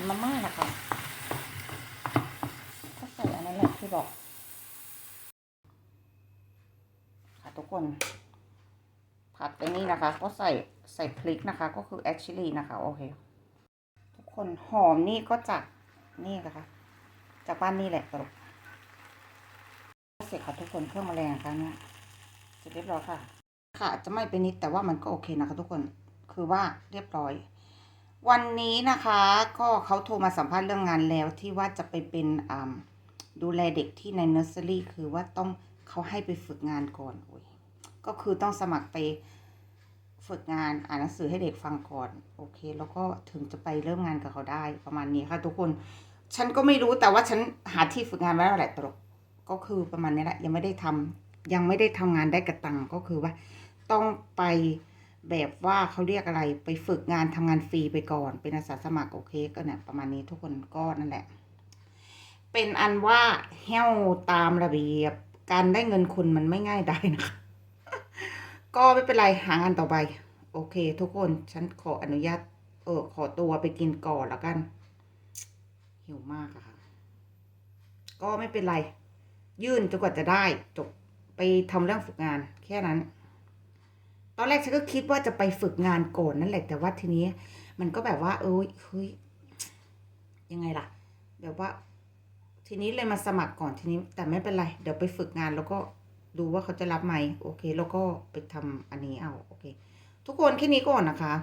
ดมาม่านะคะก็ใส่อันนั้นแหละที่บอก ค่ะทุกคน ผัดไปนี่นะคะ ก็ใส่ใส่พริกนะคะ ก็คือแอคชิลีนะคะ โอเค ทุกคนหอมนี่ก็จากนี่นะคะ จากบ้านนี่แหละตลกเสร็จค่ะทุกคนเครื่องแมลงค่ะเนี่ยเสร็จเรียบร้อยค่ะ ค่ะจะไม่เป็นนิดแต่ว่ามันก็โอเคนะคะ ทุกคนคือว่าเรียบร้อย วันนี้นะคะก็เขาโทรมาสัมภาษณ์เรื่องงานแล้วที่ว่าจะไปเป็นดูแลเด็กที่ในเนอร์เซอรี่คือว่าต้องเขาให้ไปฝึกงานก่อนโอ้ยก็คือต้องสมัครไปฝึกงานอ่านหนังสือให้เด็กฟังก่อน โอเค แล้วก็ถึงจะไปเริ่มงานกับเขาได้ประมาณนี้ค่ะ ทุกคน ฉันก็ไม่รู้แต่ว่าฉันหาที่ฝึกงานไว้แล้วแหละตลกก็คือประมาณนี้แหละยังไม่ได้ทำยังไม่ได้ทำงานได้กระตังก็คือว่า ต้องไป แบบว่าเขาเรียกอะไรไปฝึกงานทำงานฟรีไปก่อน เป็นอาสาสมัครโอเคก็เนี่ยประมาณนี้ทุกคนก็นั่นแหละ เป็นอันว่าแห้วตามระเบียบ การได้เงินคุณมันไม่ง่ายได้นะคะก็ไม่เป็นไรหางานต่อไป โอเค ทุกคนฉันขออนุญาต เออขอตัวไปกินก่อนแล้วกัน หิวมากอะค่ะ ก็ไม่เป็นไร ยื่นจนกว่าจะได้ จบไปทำเรื่องฝึกงาน แค่นั้น อนแรกฉันก็คิดว่าจะไปฝึกงานก่อนนั่นแหละแต่ว่าทีนี้ มันก็แบบว่า เอ้ยเฮ้ยยังไงล่ะ แบบว่า ทีนี้เลยมาสมัครก่อนทีนี้ แต่ไม่เป็นไร เดี๋ยวไปฝึกงานแล้วก็ดูว่าเขาจะรับไหมโอเค แล้วก็ไปทำอันนี้เอาโอเค ทุกคนแค่นี้ก่อนนะคะ